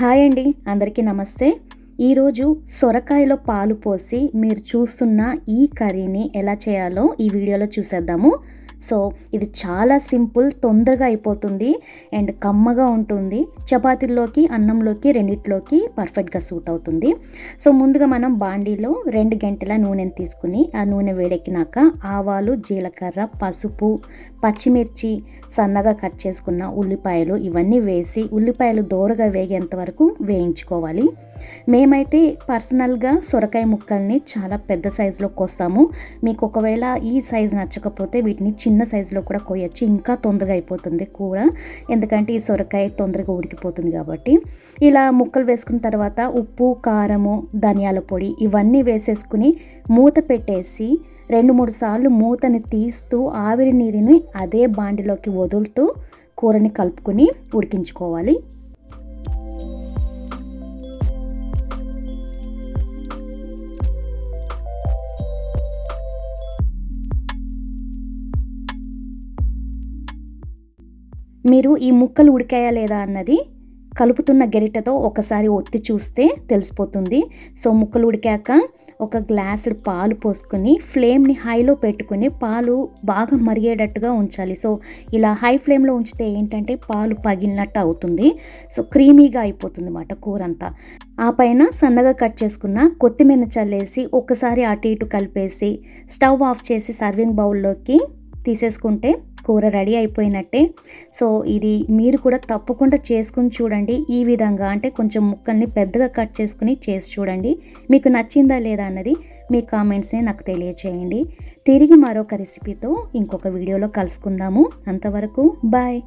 Hi అండి అందరికీ నమస్తే. ఈరోజు సొరకాయలో పాలు పోసి మీరు చూస్తున్న ఈ కర్రీని ఎలా చేయాలో ఈ వీడియోలో చూసేద్దాము. సో ఇది చాలా సింపుల్ తొందరగా అయిపోతుంది అండ్ కమ్మగా ఉంటుంది. చపాతీల్లోకి అన్నంలోకి రెండిట్లోకి పర్ఫెక్ట్గా సూట్ అవుతుంది. సో ముందుగా మనం బాండీలో రెండు గంటల నూనెని తీసుకుని ఆ నూనె వేడెక్కినాక ఆవాలు జీలకర్ర పసుపు పచ్చిమిర్చి సన్నగా కట్ చేసుకున్న ఉల్లిపాయలు ఇవన్నీ వేసి ఉల్లిపాయలు దోరగా వేగేంత వరకు వేయించుకోవాలి. మేమైతే పర్సనల్గా సొరకాయ ముక్కల్ని చాలా పెద్ద సైజులో కోస్తాము. మీకు ఒకవేళ ఈ సైజు నచ్చకపోతే వీటిని చిన్న సైజులో కూడా కోయచ్చు. ఇంకా తొందరగా అయిపోతుంది కూర. ఎందుకంటే ఈ సొరకాయ తొందరగా ఉడికిపోతుంది కాబట్టి. ఇలా ముక్కలు వేసుకున్న తర్వాత ఉప్పు కారము ధనియాల పొడి ఇవన్నీ వేసేసుకుని మూత పెట్టేసి రెండు మూడు సార్లు మూతని తీస్తూ ఆవిరి నీరుని అదే బాండిలోకి వదులుతూ కూరని కలుపుకొని ఉడికించుకోవాలి. మీరు ఈ ముక్కలు ఉడికాయా లేదా అన్నది కలుపుతున్న గెరిటతో ఒకసారి ఒత్తి చూస్తే తెలిసిపోతుంది. సో ముక్కలు ఉడికాక ఒక గ్లాసుడు పాలు పోసుకొని ఫ్లేమ్ని హైలో పెట్టుకుని పాలు బాగా మరిగేటట్టుగా ఉంచాలి. సో ఇలా హై ఫ్లేమ్లో ఉంచితే ఏంటంటే పాలు పగిలినట్టు అవుతుంది. సో క్రీమీగా అయిపోతుంది అన్నమాట కూర అంతా ఆ పైన సన్నగా కట్ చేసుకున్న కొత్తిమీర చల్లేసి ఒకసారి అటు ఇటు కలిపేసి స్టవ్ ఆఫ్ చేసి సర్వింగ్ బౌల్లోకి తీసేసుకుంటే కూర రెడీ అయిపోయినట్టే. సో ఇది మీరు కూడా తప్పకుండా చేసుకుని చూడండి. ఈ విధంగా అంటే కొంచెం ముక్కల్ని పెద్దగా కట్ చేసుకుని చేసి చూడండి. మీకు నచ్చిందా లేదా అన్నది మీ కామెంట్స్ని నాకు తెలియచేయండి. తిరిగి మరొక రెసిపీతో ఇంకొక వీడియోలో కలుసుకుందాము. అంతవరకు బాయ్.